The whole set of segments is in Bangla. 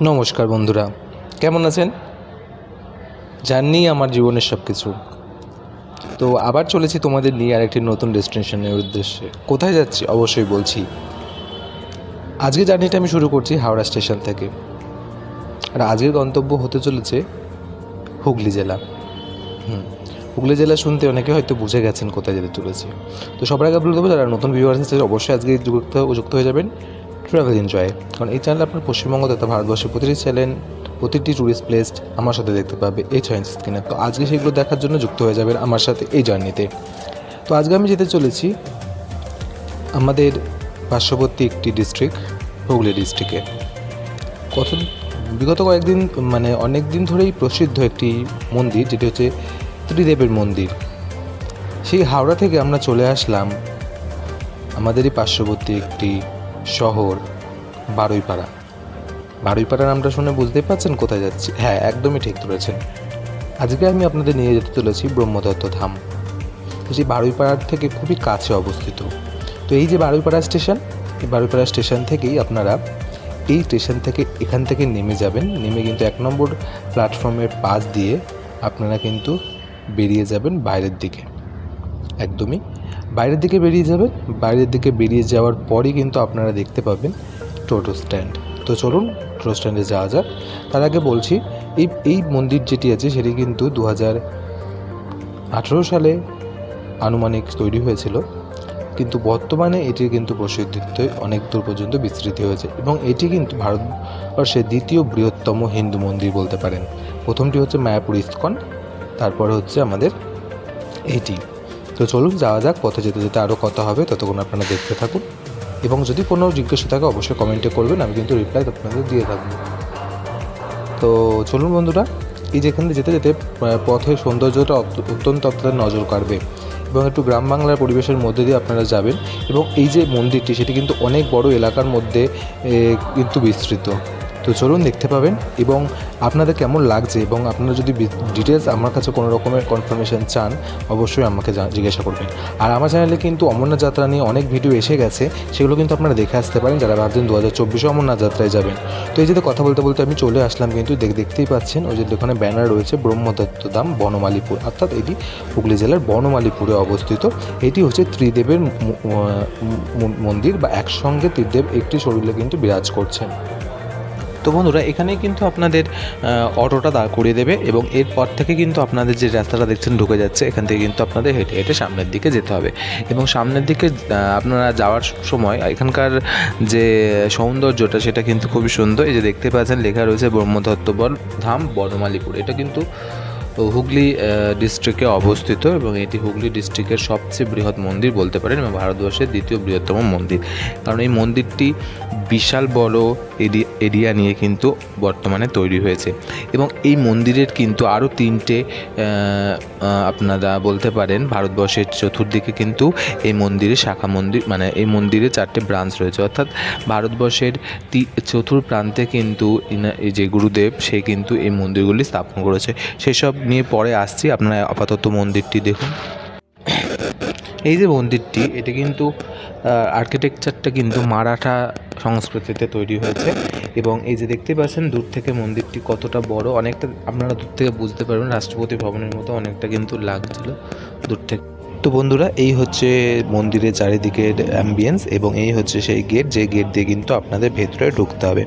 নমস্কার বন্ধুরা, কেমন আছেন? জার্নি আমার জীবনের সব কিছু তো আবার চলেছি তোমাদের নিয়ে আরেকটি নতুন ডেস্টিনেশনের উদ্দেশ্যে। কোথায় যাচ্ছি? অবশ্যই বলছি। আজকে জার্নিটা আমি শুরু করছি হাওড়া স্টেশন থেকে। আর আজকের গন্তব্য হতে চলেছে হুগলি জেলা। হুম, হুগলি জেলা শুনতে অনেকে হয়তো বুঝে গেছেন কোথায় যেতে চলেছি। তো সবার আগে বলে দেবো, যারা নতুন ভিউয়ার্স আছে অবশ্যই আজকে যুক্ত যুক্ত হয়ে যাবেন। ট্রাভেল এনজয় কারণ এই চ্যানেল আপনার পশ্চিমবঙ্গ তথা ভারতবর্ষের প্রতিটি চ্যানেল প্রতিটি ট্যুরিস্ট প্লেস আমার সাথে দেখতে পাবে এই ছয়েন্স স্ক্রিনে তো আজকে সেগুলো দেখার জন্য যুক্ত হয়ে যাবেন আমার সাথে এই জার্নিতে তো। আজকে আমি যেতে চলেছি আমাদের পার্শ্ববর্তী একটি ডিস্ট্রিক্ট হুগলি ডিস্ট্রিক্টে কত বিগত কয়েকদিন মানে অনেক দিন ধরেই প্রসিদ্ধ একটি মন্দির, যেটি হচ্ছে ত্রিদেবের মন্দির। সেই হাওড়া থেকে আমরা চলে আসলাম আমাদেরই পার্শ্ববর্তী একটি শহর, বারুইপাড়া। বারুইপাড়া নামটা শুনে বুঝতেই পারছেন কোথায় যাচ্ছি। হ্যাঁ একদমই ঠিক ধরেছেন। আজকে আমি আপনাদের নিয়ে যেতে চলেছি ব্রহ্মদত্ত ধাম। তো সেই বারুইপাড়ার থেকে খুবই কাছে অবস্থিত। তো এই যে বারুইপাড়া স্টেশন, এই বারুইপাড়া স্টেশন থেকেই আপনারা এই স্টেশন থেকে এখান থেকে নেমে যাবেন। নেমে কিন্তু এক নম্বর প্ল্যাটফর্মের পাশ দিয়ে আপনারা কিন্তু বেরিয়ে যাবেন বাইরের দিকে। একদমই বাইরের দিকে বেরিয়ে যাবেন। বাইরের দিকে বেরিয়ে যাওয়ার পরই কিন্তু আপনারা দেখতে পাবেন টোটো স্ট্যান্ড। তো চলুন, টোটো স্ট্যান্ডে যাওয়া যাক। তার আগে বলছি, এই এই মন্দির যেটি আছে, সেটি কিন্তু দু হাজার আঠেরো সালে আনুমানিক তৈরি হয়েছিল। কিন্তু বর্তমানে এটির কিন্তু প্রসিদ্ধিত্ব অনেক দূর পর্যন্ত বিস্তৃতি হয়েছে এবং এটি কিন্তু ভারতবর্ষের দ্বিতীয় বৃহত্তম হিন্দু মন্দির বলতে পারেন। প্রথমটি হচ্ছে মায়াপুর ইস্কন, তারপরে হচ্ছে আমাদের এইটি তো চলুন যাওয়া যাক, পথে যেতে যেতে আরও কথা হবে, ততক্ষণ আপনারা দেখতে থাকুন। এবং যদি কোনো জিজ্ঞাসা থাকে, অবশ্যই কমেন্টে করবেন, আমি কিন্তু রিপ্লাই আপনাদের দিয়ে থাকব। তো চলুন বন্ধুরা, এই যেখানে যেতে যেতে পথের সৌন্দর্যটা অত্যন্ত আপনাদের নজর কাড়বে। এবং একটু গ্রাম বাংলার পরিবেশের মধ্যে দিয়ে আপনারা যাবেন। এবং এই যে মন্দিরটি, সেটি কিন্তু অনেক বড় এলাকার মধ্যে কিন্তু বিস্তৃত। তো চলুন দেখতে পাবেন এবং আপনাদের কেমন লাগছে এবং আপনারা যদি ডিটেলস আমার কাছে কোনো রকমের কনফার্মেশন চান, অবশ্যই আমাকে জিজ্ঞাসা করবেন। আর আমার চ্যানেলে কিন্তু অমরনাথ যাত্রা নিয়ে অনেক ভিডিও এসে গেছে, সেগুলো কিন্তু আপনারা দেখে আসতে পারেন যারা ভাবছেন দু হাজার চব্বিশে অমরনাথ যাত্রায় যাবেন। তো এই যে কথা বলতে বলতে আমি চলে আসলাম কিন্তু দেখ দেখতেই পাচ্ছেন ওই যে দোকানে ব্যানার রয়েছে ব্রহ্মদত্ত ধাম বনমালীপুর, অর্থাৎ এটি হুগলি জেলার বনমালীপুরে অবস্থিত। এটি হচ্ছে ত্রিদেবের মন্দির বা একসঙ্গে ত্রিদেব একটি শরীরে কিন্তু বিরাজ করছেন। তো বন্ধুরা, এখানে কিন্তু আপনাদের অটোটা দাঁড় করিয়ে দেবে এবং এরপর থেকে কিন্তু আপনাদের যে রাস্তাটা দেখছেন ঢুকে যাচ্ছে, এখান থেকে কিন্তু আপনাদের হেঁটে হেঁটে সামনের দিকে যেতে হবে। এবং সামনের দিকে আপনারা যাওয়ার সময়, এখানকার যে সৌন্দর্যটা, সেটা কিন্তু খুবই সুন্দর। এই যে দেখতে পাচ্ছেন, লেখা রয়েছে ব্রহ্মদত্ত বল, ধাম, বনমালীপুর। এটা কিন্তু হুগলি ডিস্ট্রিক্টে অবস্থিত এবং এটি হুগলি ডিস্ট্রিক্টের সবচেয়ে বৃহৎ মন্দির বলতে পারেন এবং ভারতবর্ষের দ্বিতীয় বৃহত্তম মন্দির। কারণ এই মন্দিরটি বিশাল বড় এরি- এরিয়া নিয়ে কিন্তু বর্তমানে তৈরি হয়েছে। এবং এই মন্দিরের কিন্তু আরও তিনটে আপনারা বলতে পারেন ভারতবর্ষের চতুর্দিকে কিন্তু এই মন্দিরে শাখা মন্দির মানে এই মন্দিরে চারটে ব্রাঞ্চ রয়েছে। অর্থাৎ ভারতবর্ষের চতুর প্রান্তে কিন্তু এই যে গুরুদেব, সে কিন্তু এই মন্দিরগুলি স্থাপন করেছে। সেসব নিয়ে পরে আসছি। আপনারা আপাতত মন্দিরটি দেখুন। এই যে মন্দিরটি, এটি কিন্তু আর্কিটেকচারটা কিন্তু মারাঠা সংস্কৃতিতে তৈরি হয়েছে। এবং এই যে দেখতে পাচ্ছেন, দূর থেকে মন্দিরটি কতটা বড়, অনেকটা আপনারা দূর থেকে বুঝতে পারবেন, রাষ্ট্রপতি ভবনের মতো অনেকটা কিন্তু লাগছিল দূর থেকে। তো বন্ধুরা, এই হচ্ছে মন্দিরের চারিদিকের অ্যাম্বিয়েন্স এবং এই হচ্ছে সেই গেট যে গেট দিয়ে কিন্তু আপনাদের ভেতরে ঢুকতে হবে।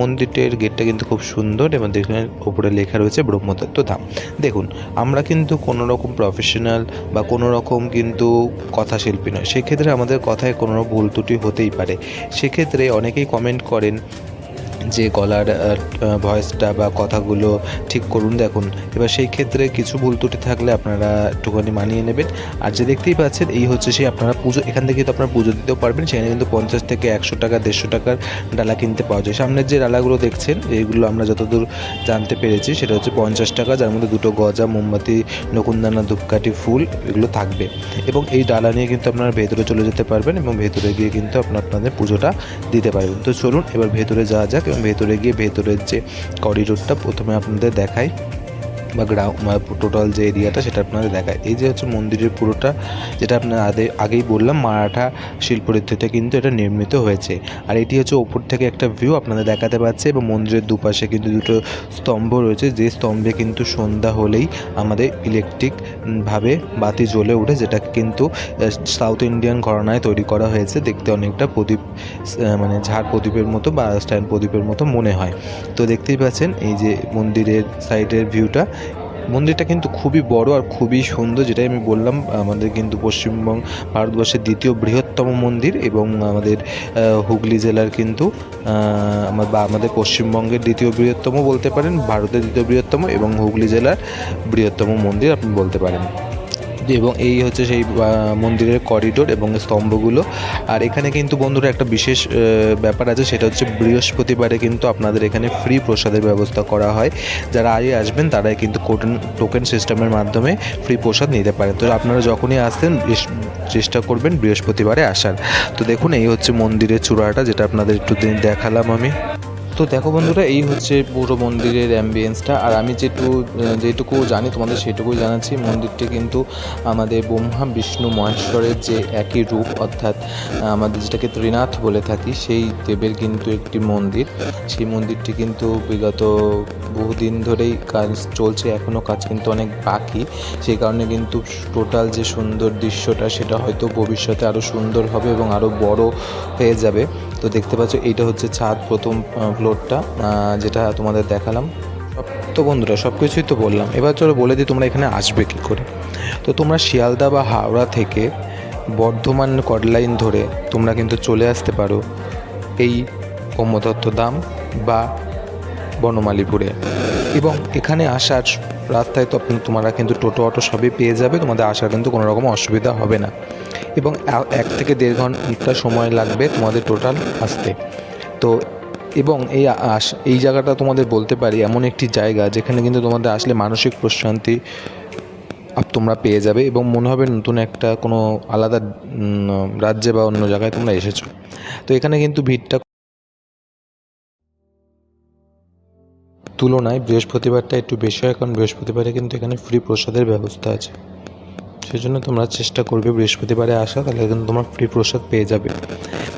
মন্দিরটির গেটটা কিন্তু খুব সুন্দর এবং দেখুন ওপরে লেখা রয়েছে ব্রহ্মদত্ত ধাম। দেখুন, আমরা কিন্তু কোনো রকম প্রফেশনাল বা কোনো রকম কিন্তু কথা শিল্পী নয়। সেক্ষেত্রে আমাদের কথায় কোনো ভুল ত্রুটি হতেই পারে। সেক্ষেত্রে অনেকেই কমেন্ট করেন যে গলার ভয়েসটা বা কথাগুলো ঠিক করুন দেখুন। এবার সেই ক্ষেত্রে কিছু ভুল ত্রুটি থাকলে আপনারা একটুখানি মানিয়ে নেবেন। আর যে দেখতেই পাচ্ছেন, এই হচ্ছে সেই আপনারা পুজো, এখান থেকে তো আপনারা পুজো দিতেও পারবেন। সেখানে কিন্তু পঞ্চাশ থেকে একশো টাকা, দেড়শো টাকার ডালা কিনতে পাওয়া যায়। সামনের যে ডালাগুলো দেখছেন এইগুলো আমরা যতদূর জানতে পেরেছি, সেটা হচ্ছে পঞ্চাশ টাকা, যার মধ্যে দুটো গজা, মোমবাতি নকুনদানা ধূপকাঠি, ফুল এগুলো থাকবে। এবং এই ডালা নিয়ে কিন্তু আপনারা ভেতরে চলে যেতে পারবেন এবং ভেতরে গিয়ে কিন্তু আপনার আপনাদের পুজোটা দিতে পারবেন। তো চলুন, এবার ভেতরে যাওয়া যাক ভেতরে গিয়ে ভেতরের যে করিডোরটা প্রথমে আপনাদের দেখাই। বা গ্রাউন্ড টোটাল যে এরিয়াটা সেটা আপনাদের দেখায়। এই যে হচ্ছে মন্দিরের পুরোটা, যেটা আপনার আগে আগেই বললাম, মারাঠা শিল্পরীতিতে কিন্তু এটা নির্মিত হয়েছে। আর এটি হচ্ছে ওপর থেকে একটা ভিউ আপনাদের দেখাতে পাচ্ছে এবং মন্দিরের দুপাশে কিন্তু দুটো স্তম্ভ রয়েছে। যে স্তম্ভে কিন্তু সন্ধ্যা হলেই আমাদের ইলেকট্রিক ভাবে বাতি জ্বলে ওঠে, যেটা কিন্তু সাউথ ইন্ডিয়ান ঘরানায় তৈরি করা হয়েছে। দেখতে অনেকটা প্রদীপ মানে ঝাড় প্রদীপের মতো বা স্ট্যান্ড প্রদীপের মতো মনে হয়। তো দেখতেই পাচ্ছেন, এই যে মন্দিরের সাইডের ভিউটা মন্দিরটা কিন্তু খুবই বড় আর খুবই সুন্দর, যেটাই আমি বললাম, আমাদের কিন্তু পশ্চিমবঙ্গ, ভারতবর্ষের দ্বিতীয় বৃহত্তম মন্দির এবং আমাদের হুগলি জেলার কিন্তু বা, আমাদের পশ্চিমবঙ্গের দ্বিতীয় বৃহত্তম বলতে পারেন, ভারতের দ্বিতীয় বৃহত্তম এবং হুগলি জেলার বৃহত্তম মন্দির আপনি বলতে পারেন। এবং এই হচ্ছে সেই মন্দিরের করিডোর এবং স্তম্ভগুলো। আর এখানে কিন্তু বন্ধুরা একটা বিশেষ ব্যাপার আছে, সেটা হচ্ছে বৃহস্পতিবারে কিন্তু আপনাদের এখানে ফ্রি প্রসাদের ব্যবস্থা করা হয়। যারা আগে আসবেন, তারাই কিন্তু টোকেন টোকেন সিস্টেমের মাধ্যমে ফ্রি প্রসাদ নিতে পারেন। তো আপনারা যখনই আসতেন চেষ্টা করবেন বৃহস্পতিবারে আসার। তো দেখুন, এই হচ্ছে মন্দিরের চূড়াটা, যেটা আপনাদের একটু দিন দেখালাম আমি। তো দেখো বন্ধুরা, এই হচ্ছে পুরো মন্দিরের অ্যাম্বিয়েন্সটা আর আমি যেটু যেটুকু জানি, তোমাদের সেটুকুই জানাচ্ছি, মন্দিরটি কিন্তু আমাদের ব্রহ্মা, বিষ্ণু, মহেশ্বরের যে একই রূপ, অর্থাৎ আমাদের যেটাকে ত্রিনাথ বলে থাকি, সেই দেবের কিন্তু একটি মন্দির। সেই মন্দিরটি কিন্তু বিগত বহুদিন ধরেই কাজ চলছে এখনও কাজ কিন্তু অনেক বাকি। সেই কারণে কিন্তু টোটাল যে সুন্দর দৃশ্যটা, সেটা হয়তো ভবিষ্যতে আরও সুন্দর হবে এবং আরও বড় হয়ে যাবে। তো দেখতে পাচ্ছ, এইটা হচ্ছে ছাদ প্রথম ফ্লোরটা যেটা তোমাদের দেখালাম। তো বন্ধুরা সব কিছুই তো বললাম। এবার চলো বলে দিই তোমরা এখানে আসবে কী করে। তো তোমরা শিয়ালদা বা হাওড়া থেকে বর্ধমান কডলাইন ধরে তোমরা কিন্তু চলে আসতে পারো এই ব্রহ্মদত্ত দাম বা বনমালীপুরে। এবং এখানে আসার রাস্তায় তো তোমরা কিন্তু টোটো, অটো সবই পেয়ে যাবে। তোমাদের আসার কিন্তু কোনো রকম অসুবিধা হবে না। এবং এক থেকে দেড় ঘণ্টা সময় লাগবে তোমাদের টোটাল আসতে। তো এবং এই আস- এই জায়গাটা তোমাদের বলতে পারি, এমন একটি জায়গা যেখানে কিন্তু তোমাদের আসলে মানসিক প্রশান্তি তোমরা পেয়ে যাবে এবং মনে হবে নতুন একটা কোনো আলাদা রাজ্যে বা অন্য জায়গায় তোমরা এসেছ। তো এখানে কিন্তু ভিড়টা তুলনায় বৃহস্পতিবারটা একটু বেশি হয়, কারণ বৃহস্পতিবারে কিন্তু এখানে ফ্রি প্রসাদের ব্যবস্থা আছে। সেই জন্য তোমরা চেষ্টা করবে বৃহস্পতিবারে আসা, তাহলে কিন্তু তোমরা ফ্রি প্রসাদ পেয়ে যাবে।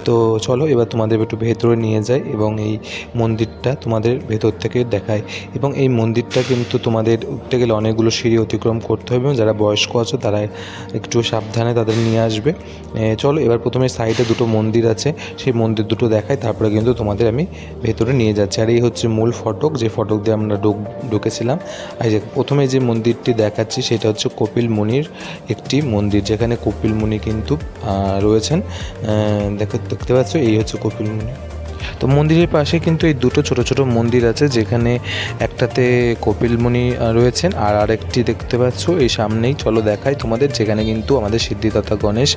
তো চলো, এবার তোমাদের একটু ভেতরে নিয়ে যাই এবং এই মন্দিরটা তোমাদের ভেতর থেকে দেখায় এবং এই মন্দিরটা কিন্তু তোমাদের উঠতে গেলে অনেকগুলো সিঁড়ি অতিক্রম করতে হবে এবং যারা বয়স্ক আছে, তারা একটু সাবধানে তাদের নিয়ে আসবে। চলো, এবার প্রথমে সাইডে দুটো মন্দির আছে, সেই মন্দির দুটো দেখায় তারপরে কিন্তু তোমাদের আমি ভেতরে নিয়ে যাচ্ছি। আর এই হচ্ছে মূল ফটক, যে ফটক দিয়ে আমরা ঢুক, ঢুকেছিলাম। আর যে প্রথমে যে মন্দিরটি দেখাচ্ছি, সেটা হচ্ছে কপিল মুনির একটি মন্দির যেখানে কপিল মুনি কিন্তু রয়েছেন। দেখো দেখতে পাচ্ছ এই হচ্ছে কপিল মুনি। তো মন্দিরের পাশে কিন্তু এই দুটো ছোট ছোট মন্দির আছে, যেখানে একটাতে কপিল মুনি রয়েছেন আর আরেকটি দেখতে পাচ্ছ এই সামনেই। চলো দেখাই তোমাদের, যেখানে কিন্তু আমাদের সিদ্ধিদাতা গণেশ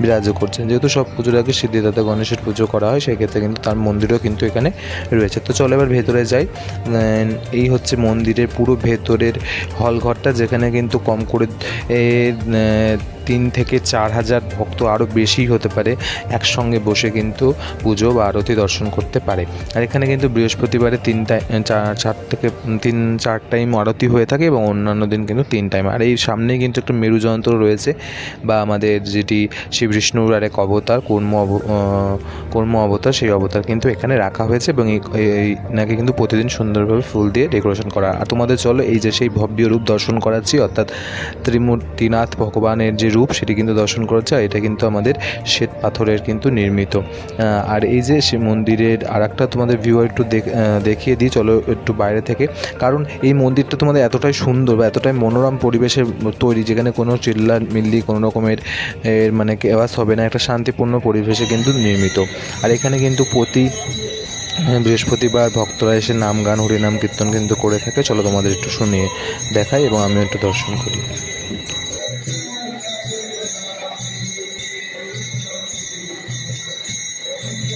বিরাজ করছেন। যেহেতু সব পুজোর আগে সিদ্ধিদাতা গণেশের পুজো করা হয়, সেক্ষেত্রে কিন্তু তার মন্দিরও কিন্তু এখানে রয়েছে। তো চলো এবার ভেতরে যাই। এই হচ্ছে মন্দিরের পুরো ভেতরের হল ঘরটা যেখানে কিন্তু কম করে তিন থেকে চার হাজার ভক্ত আরও বেশি হতে পারে একসঙ্গে বসে কিন্তু পুজো বা আরতি দর্শন করতে পারে। আর এখানে কিন্তু বৃহস্পতিবারে তিন চার থেকে তিন, চার টাইম আরতি হয়ে থাকে এবং অন্যান্য দিন কিন্তু তিন টাইম। আর এই সামনেই কিন্তু একটা মেরুযন্ত্র রয়েছে বা আমাদের যেটি শিব আর এক অবতার, কর্ম কর্ম অবতার, সেই অবতার কিন্তু এখানে রাখা হয়েছে এবং এই নাকি কিন্তু প্রতিদিন সুন্দরভাবে ফুল দিয়ে ডেকোরেশন করা। আর তোমাদের চলো এই যে সেই ভব্য রূপ দর্শন করাচ্ছি, অর্থাৎ ত্রিমূর্তিনাথ ভগবানের যে রূপ সেটি কিন্তু দর্শন করা যায় এটা কিন্তু আমাদের শ্বেত পাথরের কিন্তু নির্মিত। আর এই যে সে মন্দিরের আর একটা তোমাদের ভিউ একটু দেখ- দেখিয়ে দিই, চলো একটু বাইরে থেকে। কারণ এই মন্দিরটা তোমাদের এতটাই সুন্দর বা এতটাই মনোরম পরিবেশে তৈরি, যেখানে কোনো চিল্লা মিল্লি কোনো রকমের, এর মানে কেওয়াস হবে না, একটা শান্তিপূর্ণ পরিবেশে কিন্তু নির্মিত। আর এখানে কিন্তু প্রতি বৃহস্পতিবার ভক্তরা এসে নাম গান, হরিনাম কীর্তন কিন্তু করে থাকে। চলো তোমাদের একটু শুনিয়ে দেখাই এবং আমিও একটু দর্শন করি।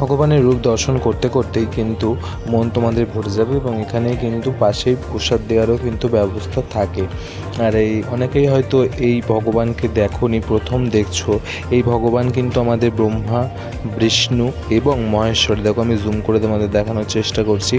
ভগবানের রূপ দর্শন করতে করতেই কিন্তু মন তোমাদের ভরে যাবে এবং এখানে কিন্তু পাশেই প্রসাদ দেওয়ারও কিন্তু ব্যবস্থা থাকে। আর এই অনেকেই হয়তো এই ভগবানকে দেখনি, প্রথম দেখছ। এই ভগবান কিন্তু আমাদের ব্রহ্মা, বিষ্ণু এবং মহেশ্বর। দেখো আমি জুম করে তোমাদের দেখানোর চেষ্টা করছি।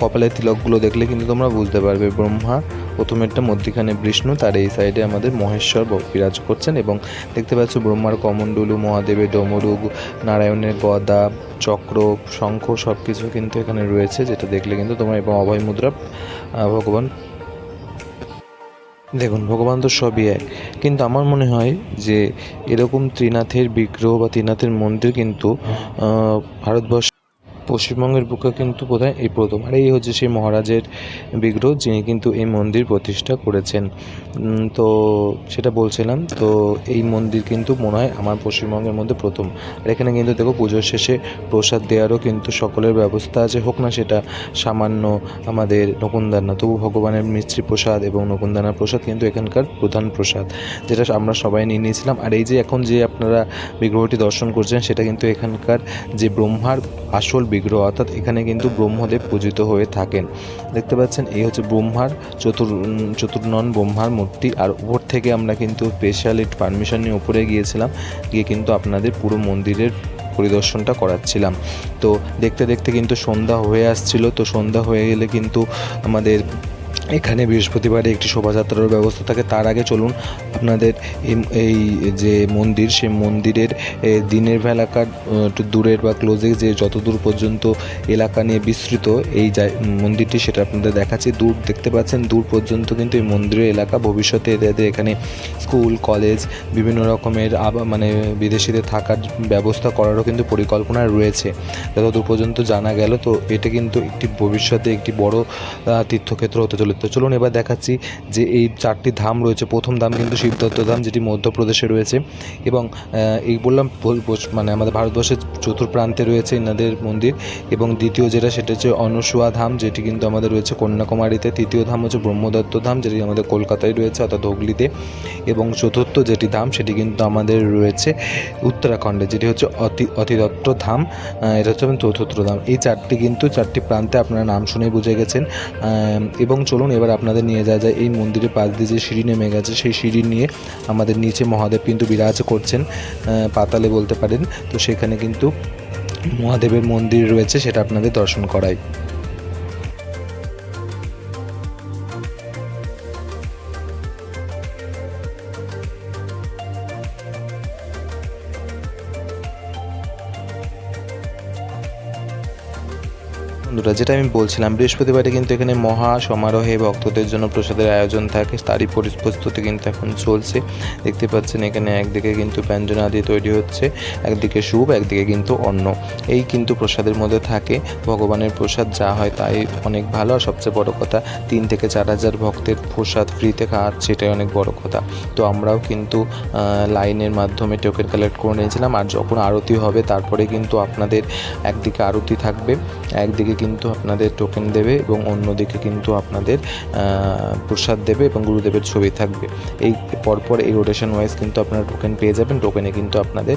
কপালের তিলকগুলো দেখলে কিন্তু তোমরা বুঝতে পারবে, ব্রহ্মা প্রথমেরটা মধ্যিখানে বিষ্ণু, তার এই সাইডে আমাদের মহেশ্বর বিরাজ করছেন এবং দেখতে পাচ্ছ ব্রহ্মার কমণ্ডলু মহাদেবের ডমরুগ, নারায়ণের গদা, চক্র, শঙ্খ সব কিছু কিন্তু এখানে রয়েছে, যেটা দেখলে কিন্তু তোমরা এবং অভয় মুদ্রা ভগবান দেখুন, ভগবান তো সবই এক। কিন্তু আমার মনে হয় যে এরকম ত্রিনাথের বিগ্রহ বা ত্রিনাথের মন্দির কিন্তু ভারতবর্ষ পশ্চিমবঙ্গের বুকে কিন্তু বোধহয় এই প্রথম। আর এই হচ্ছে সেই মহারাজের বিগ্রহ যিনি কিন্তু এই মন্দির প্রতিষ্ঠা করেছেন। তো সেটা বলছিলাম, তো এই মন্দির কিন্তু মনে হয় আমার পশ্চিমবঙ্গের মধ্যে প্রথম। আর এখানে কিন্তু দেখো পুজোর শেষে প্রসাদ দেওয়ারও কিন্তু সকলের ব্যবস্থা আছে, হোক না সেটা সামান্য আমাদের নকুনদানা তবু ভগবানের মিষ্টি প্রসাদ এবং নকুনদানা প্রসাদ কিন্তু এখানকার প্রধান প্রসাদ, যেটা আমরা সবাই নিয়ে নিয়েছিলাম। আর এই যে এখন যে আপনারা বিগ্রহটি দর্শন করছেন, সেটা কিন্তু এখানকার যে ব্রহ্মার আসল বিগ্রহ, অর্থাৎ এখানে কিন্তু ব্রহ্মদেব পূজিত হয়ে থাকেন। দেখতে পাচ্ছেন, এই হচ্ছে ব্রহ্মার চতুর চতুর্নন ব্রহ্মার মূর্তি। আর উপর থেকে আমরা কিন্তু স্পেশালি পারমিশন নিয়ে উপরে গিয়েছিলাম, গিয়ে কিন্তু আপনাদের পুরো মন্দিরের পরিদর্শনটা করাচ্ছিলাম। তো দেখতে দেখতে কিন্তু সন্ধ্যা হয়ে আসছিল। তো সন্ধ্যা হয়ে গেলে কিন্তু আমাদের এখানে বৃহস্পতিবারে একটি শোভাযাত্রার ব্যবস্থা থাকে। তার আগে চলুন আপনাদের এই- যে মন্দির, সেই মন্দিরের দিনের বেলাকার একটু দূরের বা ক্লোজে যে যত দূর পর্যন্ত এলাকা নিয়ে বিস্তৃত এই মন্দিরটি সেটা আপনাদের দেখাচ্ছি। দূর দেখতে পাচ্ছেন, দূর পর্যন্ত কিন্তু এই মন্দিরের এলাকা। ভবিষ্যতে এদের এখানে স্কুল কলেজ বিভিন্ন রকমের আবার মানে বিদেশিদের থাকার ব্যবস্থা করারও কিন্তু পরিকল্পনা রয়েছে। যতদূর পর্যন্ত জানা গেল, তো এটা কিন্তু একটি ভবিষ্যতে একটি বড় তীর্থক্ষেত্র হতে চলে তো চলুন এবার দেখাচ্ছি যে এই চারটি ধাম রয়েছে। প্রথম ধাম কিন্তু শিবদত্ত ধাম, যেটি মধ্যপ্রদেশে রয়েছে। এবং এই বললাম মানে আমাদের ভারতবর্ষের চতুর্প্রান্তে রয়েছে এনাদের মন্দির। এবং দ্বিতীয় যেটা, সেটা হচ্ছে অনুসুয়া ধাম, যেটি কিন্তু আমাদের রয়েছে কন্যাকুমারীতে। তৃতীয় ধাম হচ্ছে ব্রহ্মদত্ত ধাম, যেটি আমাদের কলকাতায় রয়েছে, অর্থাৎ হুগলিতে। এবং চতুর্থ যেটি ধাম, সেটি কিন্তু আমাদের রয়েছে উত্তরাখণ্ডে, যেটি হচ্ছে অতি, অতিদত্ত ধাম। এটা হচ্ছে চতুর্থ ধাম। এই চারটি কিন্তু, চারটি প্রান্তে আপনারা নাম শুনেই বুঝে গেছেন। এবং চলুন এবার আপনাদের নিয়ে যাওয়া যায় এই মন্দিরের পাশ দিয়ে যে সিঁড়ি নেমে গেছে, সেই সিঁড়ি নিয়ে আমাদের নিচে মহাদেব কিন্তু বিরাজ করছেন পাতালে বলতে পারেন। তো সেখানে কিন্তু মহাদেবের মন্দির রয়েছে, সেটা আপনাদের দর্শন করাই। বন্ধুরা, যেটা আমি বলছিলাম, বৃহস্পতিবারে কিন্তু এখানে মহা সমারোহে ভক্তদের জন্য প্রসাদের আয়োজন থাকে। তারই পরিপ্রস্তুতি কিন্তু এখন চলছে। দেখতে পাচ্ছেন এখানে একদিকে কিন্তু ব্যঞ্জন আদি তৈরি হচ্ছে, একদিকে স্যুপ একদিকে কিন্তু অন্ন। এই কিন্তু প্রসাদের মধ্যে থাকে। ভগবানের প্রসাদ যা হয় তাই অনেক ভালো। আর সবচেয়ে বড় কথা, তিন থেকে চার হাজার ভক্তের প্রসাদ ফ্রিতে খাওয়াচ্ছে এটাই অনেক বড় কথা। তো আমরাও কিন্তু লাইনের মাধ্যমে টোকেন কালেক্ট করে নিয়েছিলাম। আর যখন আরতি হবে, তারপরে কিন্তু আপনাদের একদিকে আরতি থাকবে, একদিকে কিন্তু আপনাদের টোকেন দেবে এবং অন্যদিকে কিন্তু আপনাদের প্রসাদ দেবে এবং গুরুদেবের ছবি থাকবে। এই পরপর এই রোটেশন ওয়াইজ কিন্তু আপনারা টোকেন পেয়ে যাবেন। টোকেনে কিন্তু আপনাদের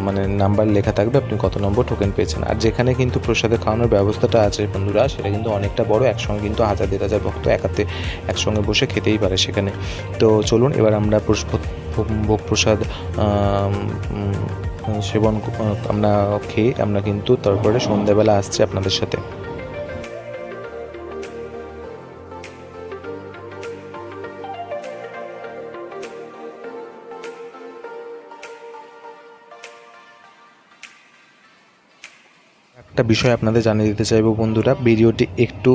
মানে নাম্বার লেখা থাকবে। আপনি কত নম্বর টোকেন পেয়েছেন। আর যেখানে কিন্তু প্রসাদে খাওয়ানোর ব্যবস্থাটা আছে বন্ধুরা, সেটা কিন্তু অনেকটা বড়। একসঙ্গে কিন্তু হাজার, দেড় হাজার ভক্ত একাতে একসঙ্গে বসে খেতেই পারে সেখানে। তো চলুন, এবার আমরা ভোগ- প্রসাদ সেবন আমরা খেয়ে আমরা কিন্তু তারপরে সন্ধ্যাবেলা আসছি আপনাদের সাথে। একটা বিষয় আপনাদের জানিয়ে দিতে চাইব বন্ধুরা, ভিডিওটি একটু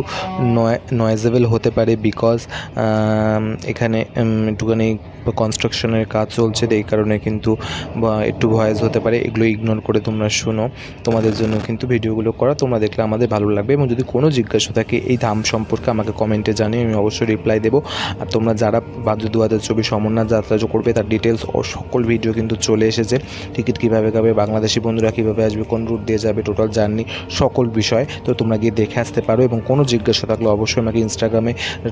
নয় নয়েজেবল হতে পারে বিকজ এখানে একটুখানি কনস্ট্রাকশনের কাজ চলছে, এই কারণে কিন্তু একটু ভয়েস হতে পারে, এগুলো ইগনোর করে তোমরা শোনো। তোমাদের জন্য কিন্তু ভিডিওগুলো করা, তোমরা দেখলে আমাদের ভালো লাগবে এবং যদি কোনো জিজ্ঞাসা থাকে, এই ধাম সম্পর্কে আমাকে কমেন্টে জানিয়ে আমি অবশ্যই রিপ্লাই দেবো। আর তোমরা যারা দু হাজার চব্বিশ অমরনাথ যাত্রা করবে, তার ডিটেলস ও সকল ভিডিও কিন্তু চলে এসেছে। টিকিট কীভাবে খাবে বাংলাদেশি বন্ধুরা কীভাবে আসবে, কোন রুট দিয়ে যাবে টোটাল জার্নি সকল বিষয়। তো তোমরা গিয়ে দেখে আসতে পারো এবং কোনো জিজ্ঞাসা থাকলে অবশ্যই আমাকে ইনস্টাগ্রামে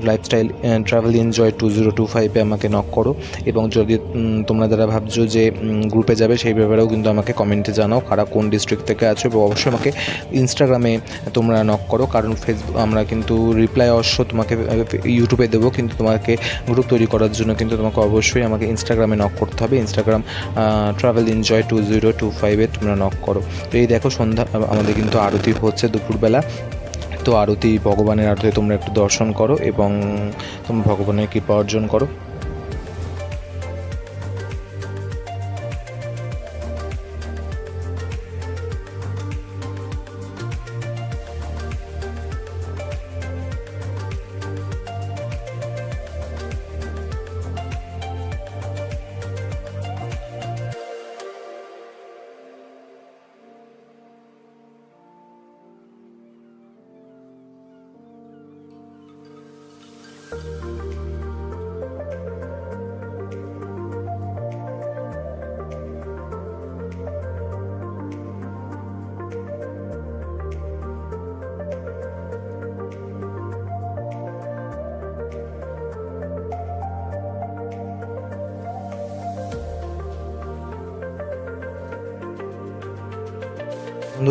lifestyle travel enjoy two zero two ফাইভে আমাকে নক করো। এবং যদি তোমরা যারা ভাবছ যে গ্রুপে যাবে, সেই ব্যাপারেও কিন্তু আমাকে কমেন্টে জানাও, কারা কোন ডিস্ট্রিক্ট থেকে আছো এবং অবশ্যই আমাকে ইনস্টাগ্রামে তোমরা নক করো, কারণ ফেসবুক আমরা কিন্তু রিপ্লাই অবশ্য তোমাকে ইউটিউবে দেবো, কিন্তু তোমাকে গ্রুপ তৈরি করার জন্য কিন্তু তোমাকে অবশ্যই আমাকে ইনস্টাগ্রামে নক করতে হবে। Instagram travel enjoy two zero two ফাইভে তোমরা নক করো। তো এই দেখো সন্ধ্যা, আমাদের কিন্তু আরতি হচ্ছে দুপুরবেলা। তো আরতি ভগবানের আরতি তোমরা একটু দর্শন করো এবং তোমরা ভগবানের কৃপা অর্জন করো।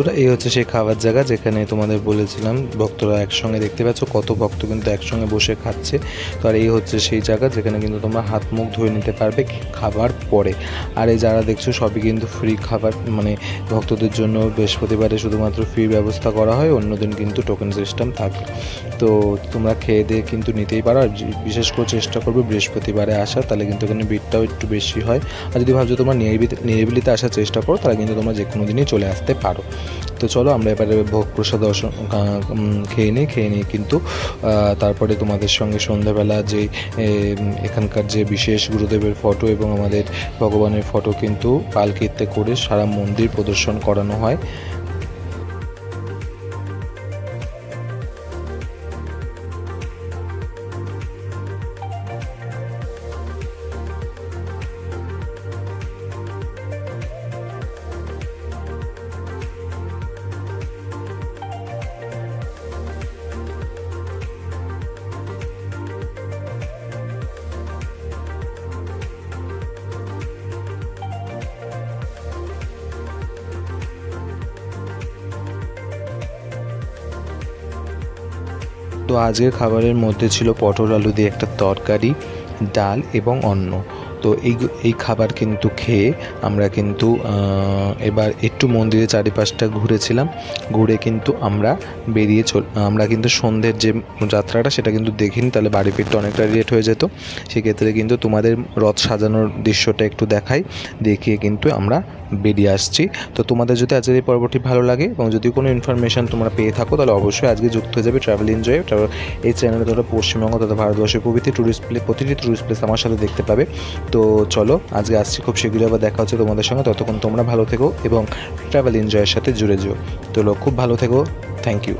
বন্ধুরা, এই হচ্ছে সেই খাবার জায়গা যেখানে তোমাদের বলেছিলাম, ভক্তরা একসঙ্গে দেখতে পাচ্ছ, কত ভক্ত কিন্তু একসঙ্গে বসে খাচ্ছে। তো আর এই হচ্ছে সেই জায়গা যেখানে কিন্তু তোমরা হাত মুখ ধুয়ে নিতে পারবে খাবার পরে। আর এই যারা দেখছ, সবই কিন্তু ফ্রি খাবার মানে ভক্তদের জন্য বৃহস্পতিবারে শুধুমাত্র ফ্রি ব্যবস্থা করা হয়, অন্যদিন কিন্তু টোকেন সিস্টেম থাকে। তো তোমরা খেয়ে দিয়ে কিন্তু নিতেই পারো। আর বিশেষ করে চেষ্টা করবে বৃহস্পতিবারে আসা, তাহলে কিন্তু এখানে ভিড়টাও একটু বেশি হয়। আর যদি ভাবছ তোমরা নিরিবিলি নিরিবিলিতে আসার চেষ্টা করো, তাহলে কিন্তু তোমরা যে কোনো দিনই চলে আসতে পারো। তো চলো আমরা এবারে ভোগ প্রসাদ খেয়ে নিই খেয়ে নিই কিন্তু তারপরে তোমাদের সঙ্গে সন্ধ্যাবেলা যে এখানকার যে বিশেষ গুরুদেবের ফটো এবং আমাদের ভগবানের ফটো কিন্তু পালকিতে করে সারা মন্দির প্রদর্শন করানো হয়। আজকের খাবারের মধ্যে ছিল পটল আলু দিয়ে একটা তরকারি ডাল এবং অন্ন। তো এই এই খাবার কিন্তু খেয়ে আমরা কিন্তু এবার একটু মন্দিরের চারিপাশটা ঘুরেছিলাম। ঘুরে কিন্তু আমরা বেরিয়ে চল আমরা কিন্তু সন্ধ্যের যে যাত্রাটা সেটা কিন্তু দেখিনি, তাহলে বাড়ি ফিরতে অনেকটা লেট হয়ে যেত। সেক্ষেত্রে কিন্তু তোমাদের রথ সাজানোর দৃশ্যটা একটু দেখাই, দেখিয়ে কিন্তু আমরা বেরিয়ে আসছি। তো তোমাদের যদি আজকের এই পর্বটি ভালো লাগে এবং যদি কোনো ইনফরমেশান তোমরা পেয়ে থাকো, তাহলে অবশ্যই আজকে যুক্ত হয়ে যাবে ট্রাভেল এনজয় এই চ্যানেলে তোমরা পশ্চিমবঙ্গ তথা ভারতবর্ষের প্রভৃতি ট্যুরিস্ট প্লেস প্রতিটি ট্যুরিস্ট প্লেস আমার সাথে দেখতে পাবে। তো চলো, আজকে আসছি খুব শীঘ্রই আবার দেখা হচ্ছে তোমাদের সঙ্গে। ততক্ষণ তোমরা ভালো থেকো এবং ট্রাভেল এনজয়ের সাথে জুড়ে যেও। তো খুব ভালো থেকো। Thank you